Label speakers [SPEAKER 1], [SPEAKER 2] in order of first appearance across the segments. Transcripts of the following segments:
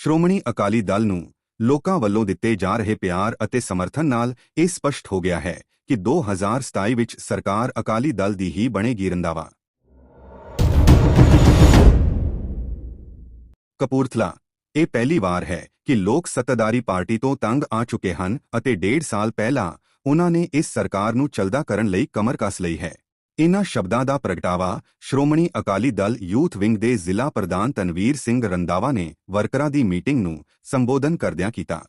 [SPEAKER 1] ਸ਼੍ਰੋਮਣੀ ਅਕਾਲੀ ਦਲ ਨੂੰ ਲੋਕਾਂ ਵੱਲੋਂ ਦਿੱਤੇ ਜਾ ਰਹੇ ਪਿਆਰ ਅਤੇ ਸਮਰਥਨ ਨਾਲ ਇਹ ਸਪਸ਼ਟ ਹੋ ਗਿਆ ਹੈ ਕਿ 2027 ਵਿੱਚ ਸਰਕਾਰ ਅਕਾਲੀ ਦਲ ਦੀ ਹੀ ਬਣੇਗੀ ਰੰਦਾਵਾ ਕਪੂਰਥਲਾ, ਇਹ ਪਹਿਲੀ ਵਾਰ ਹੈ ਕਿ ਲੋਕ ਸੱਤਾਧਾਰੀ ਪਾਰਟੀ ਤੋਂ ਤੰਗ ਆ ਚੁੱਕੇ ਹਨ ਅਤੇ ਡੇਢ ਸਾਲ ਪਹਿਲਾਂ ਉਹਨਾਂ ਨੇ ਇਸ ਸਰਕਾਰ ਨੂੰ ਚਲਦਾ ਕਰਨ ਲਈ ਕਮਰ ਕੱਸ ਲਈ ਹੈ। ਇਨ੍ਹਾਂ ਸ਼ਬਦਾਂ ਦਾ ਪ੍ਰਗਟਾਵਾ ਸ਼੍ਰੋਮਣੀ ਅਕਾਲੀ ਦਲ ਯੂਥ ਵਿੰਗ ਦੇ ਜ਼ਿਲ੍ਹਾ ਪ੍ਰਧਾਨ ਤਨਵੀਰ ਸਿੰਘ ਰੰਦਾਵਾ ਨੇ ਵਰਕਰਾਂ ਦੀ ਮੀਟਿੰਗ ਨੂੰ ਸੰਬੋਧਨ ਕਰਦਿਆਂ ਕੀਤਾ।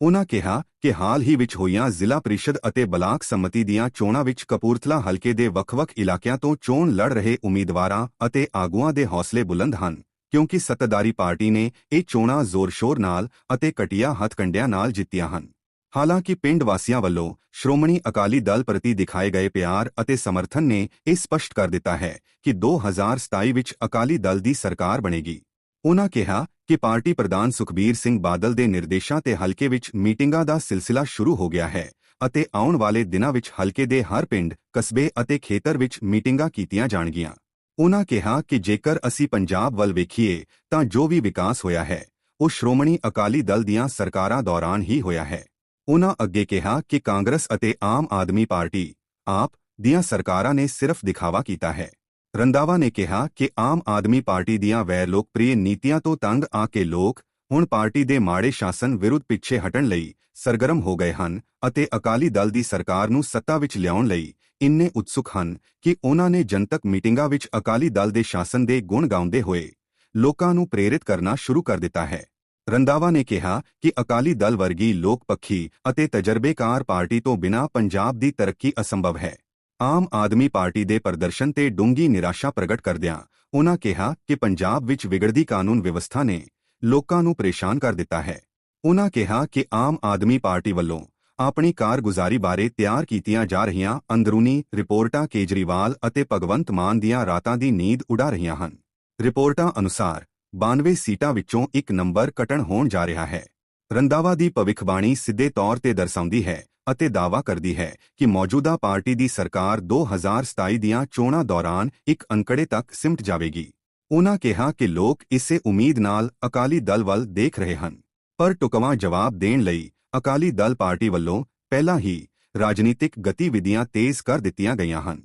[SPEAKER 1] ਉਨ੍ਹਾਂ ਕਿਹਾ ਕਿ ਹਾਲ ਹੀ ਵਿੱਚ ਹੋਈਆਂ ਜ਼ਿਲ੍ਹਾ ਪ੍ਰੀਸ਼ਦ ਅਤੇ ਬਲਾਕ ਸੰਮਤੀ ਦੀਆਂ ਚੋਣਾਂ ਵਿੱਚ ਕਪੂਰਥਲਾ ਹਲਕੇ ਦੇ ਵੱਖ-ਵੱਖ ਇਲਾਕਿਆਂ ਤੋਂ ਚੋਣ ਲੜ ਰਹੇ ਉਮੀਦਵਾਰਾਂ ਅਤੇ ਆਗੂਆਂ ਦੇ ਹੌਸਲੇ ਬੁਲੰਦ ਹਨ, ਕਿਉਂਕਿ ਸੱਤਾਧਾਰੀ ਪਾਰਟੀ ਨੇ ਇਹ ਚੋਣਾਂ ਜ਼ੋਰ-ਸ਼ੋਰ ਨਾਲ ਅਤੇ ਕਟਿਆ ਹੱਥਕੰਡਿਆਂ ਨਾਲ ਜਿੱਤੀਆਂ ਹਨ। ਹਾਲਾਂਕਿ ਪਿੰਡ ਵਾਸੀਆਂ ਵੱਲੋਂ ਸ਼੍ਰੋਮਣੀ ਅਕਾਲੀ ਦਲ ਪ੍ਰਤੀ ਦਿਖਾਏ ਗਏ ਪਿਆਰ ਅਤੇ ਸਮਰਥਨ ਨੇ ਇਹ ਸਪਸ਼ਟ ਕਰ ਦਿੱਤਾ ਹੈ ਕਿ 2027 ਵਿੱਚ ਅਕਾਲੀ ਦਲ ਦੀ ਸਰਕਾਰ ਬਣੇਗੀ। ਉਨ੍ਹਾਂ ਕਿਹਾ ਕਿ ਪਾਰਟੀ ਪ੍ਰਧਾਨ ਸੁਖਬੀਰ ਸਿੰਘ ਬਾਦਲ ਦੇ ਨਿਰਦੇਸ਼ਾਂ ਤੇ ਹਲਕੇ ਵਿੱਚ ਮੀਟਿੰਗਾਂ ਦਾ ਸਿਲਸਿਲਾ ਸ਼ੁਰੂ ਹੋ ਗਿਆ ਹੈ ਅਤੇ ਆਉਣ ਵਾਲੇ ਦਿਨਾਂ ਵਿੱਚ ਹਲਕੇ ਦੇ ਹਰ ਪਿੰਡ, ਕਸਬੇ ਅਤੇ ਖੇਤਰ ਵਿੱਚ ਮੀਟਿੰਗਾਂ ਕੀਤੀਆਂ ਜਾਣਗੀਆਂ। ਉਨ੍ਹਾਂ ਕਿਹਾ ਕਿ ਜੇਕਰ ਅਸੀਂ ਪੰਜਾਬ ਵੱਲ ਵੇਖੀਏ ਤਾਂ ਜੋ ਵੀ ਵਿਕਾਸ ਹੋਇਆ ਹੈ, ਉਹ ਸ਼੍ਰੋਮਣੀ ਅਕਾਲੀ ਦਲ ਦੀਆਂ ਸਰਕਾਰਾਂ ਦੌਰਾਨ ਹੀ ਹੋਇਆ ਹੈ। ਉਨ੍ਹਾਂ ਅੱਗੇ ਕਿਹਾ ਕਿ ਕਾਂਗਰਸ ਅਤੇ ਆਮ ਆਦਮੀ ਪਾਰਟੀ, ਆਪ, ਦੀਆਂ ਸਰਕਾਰਾਂ ਨੇ ਸਿਰਫ ਦਿਖਾਵਾ ਕੀਤਾ ਹੈ। ਰੰਦਾਵਾ ਨੇ ਕਿਹਾ ਕਿ ਆਮ ਆਦਮੀ ਪਾਰਟੀ ਦੀਆਂ ਵੈਰ ਲੋਕਪ੍ਰਿਯ ਨੀਤੀਆਂ ਤੋਂ ਤੰਗ ਆ ਕੇ ਲੋਕ ਹੁਣ ਪਾਰਟੀ ਦੇ ਮਾੜੇ ਸ਼ਾਸਨ ਵਿਰੁੱਧ ਪਿੱਛੇ ਹਟਣ ਲਈ ਸਰਗਰਮ ਹੋ ਗਏ ਹਨ ਅਤੇ ਅਕਾਲੀ ਦਲ ਦੀ ਸਰਕਾਰ ਨੂੰ ਸੱਤਾ ਵਿੱਚ ਲਿਆਉਣ ਲਈ ਇੰਨੇ ਉਤਸੁਕ ਹਨ ਕਿ ਉਹਨਾਂ ਨੇ ਜਨਤਕ ਮੀਟਿੰਗਾਂ ਵਿੱਚ ਅਕਾਲੀ ਦਲ ਦੇ ਸ਼ਾਸਨ ਦੇ ਗੁਣ ਗਾਉਂਦੇ ਹੋਏ ਲੋਕਾਂ ਨੂੰ ਪ੍ਰੇਰਿਤ ਕਰਨਾ ਸ਼ੁਰੂ ਕਰ ਦਿੱਤਾ ਹੈ। ਰੰਦਾਵਾ ਨੇ ਕਿਹਾ ਕਿ ਅਕਾਲੀ ਦਲ ਵਰਗੀ ਲੋਕਪੱਖੀ ਅਤੇ ਤਜਰਬੇਕਾਰ ਪਾਰਟੀ ਤੋਂ ਬਿਨਾਂ ਪੰਜਾਬ ਦੀ ਤਰੱਕੀ ਅਸੰਭਵ ਹੈ। ਆਮ ਆਦਮੀ ਪਾਰਟੀ ਦੇ ਪ੍ਰਦਰਸ਼ਨ ਤੇ ਡੂੰਗੀ ਨਿਰਾਸ਼ਾ ਪ੍ਰਗਟ ਕਰਦਿਆਂ ਉਨ੍ਹਾਂ ਕਿਹਾ ਕਿ ਪੰਜਾਬ ਵਿੱਚ ਵਿਗੜਦੀ ਕਾਨੂੰਨ ਵਿਵਸਥਾ ਨੇ ਲੋਕਾਂ ਨੂੰ ਪਰੇਸ਼ਾਨ ਕਰ ਦਿੱਤਾ ਹੈ। ਉਨ੍ਹਾਂ ਕਿਹਾ ਕਿ ਆਮ ਆਦਮੀ ਪਾਰਟੀ ਵੱਲੋਂ ਆਪਣੀ ਕਾਰਗੁਜ਼ਾਰੀ ਬਾਰੇ ਤਿਆਰ ਕੀਤੀਆਂ ਜਾ ਰਹੀਆਂ ਅੰਦਰੂਨੀ ਰਿਪੋਰਟਾਂ ਕੇਜਰੀਵਾਲ ਅਤੇ ਭਗਵੰਤ ਮਾਨ ਦੀਆਂ ਰਾਤਾਂ ਦੀ ਨੀਂਦ ਉਡਾ ਰਹੀਆਂ ਹਨ। ਰਿਪੋਰਟਾਂ ਅਨੁਸਾਰ 92 ਸੀਟਾਂ ਵਿੱਚੋਂ ਇੱਕ ਨੰਬਰ ਕਟਣ ਹੋਣ ਜਾ ਰਿਹਾ ਹੈ। ਰੰਦਾਵਾ ਦੀ ਭਵਿੱਖਬਾਣੀ ਸਿੱਧੇ ਤੌਰ ਤੇ ਦਰਸਾਉਂਦੀ ਹੈ ਅਤੇ ਦਾਅਵਾ ਕਰਦੀ ਹੈ ਕਿ ਮੌਜੂਦਾ ਪਾਰਟੀ ਦੀ ਸਰਕਾਰ 2027 ਦੀਆਂ ਚੋਣਾਂ ਦੌਰਾਨ ਇੱਕ ਅੰਕੜੇ ਤੱਕ ਸਿਮਟ ਜਾਵੇਗੀ। ਉਨ੍ਹਾਂ ਕਿਹਾ ਕਿ ਲੋਕ ਇਸੇ ਉਮੀਦ ਨਾਲ ਅਕਾਲੀ ਦਲ ਵੱਲ ਦੇਖ ਰਹੇ ਹਨ। ਪਰ ਟੁਕਵਾਂ ਜਵਾਬ ਦੇਣ ਲਈ ਅਕਾਲੀ ਦਲ ਪਾਰਟੀ ਵੱਲੋਂ ਪਹਿਲਾਂ ਹੀ ਰਾਜਨੀਤਿਕ ਗਤੀਵਿਧੀਆਂ ਤੇਜ਼ ਕਰ ਦਿੱਤੀਆਂ ਗਈਆਂ ਹਨ।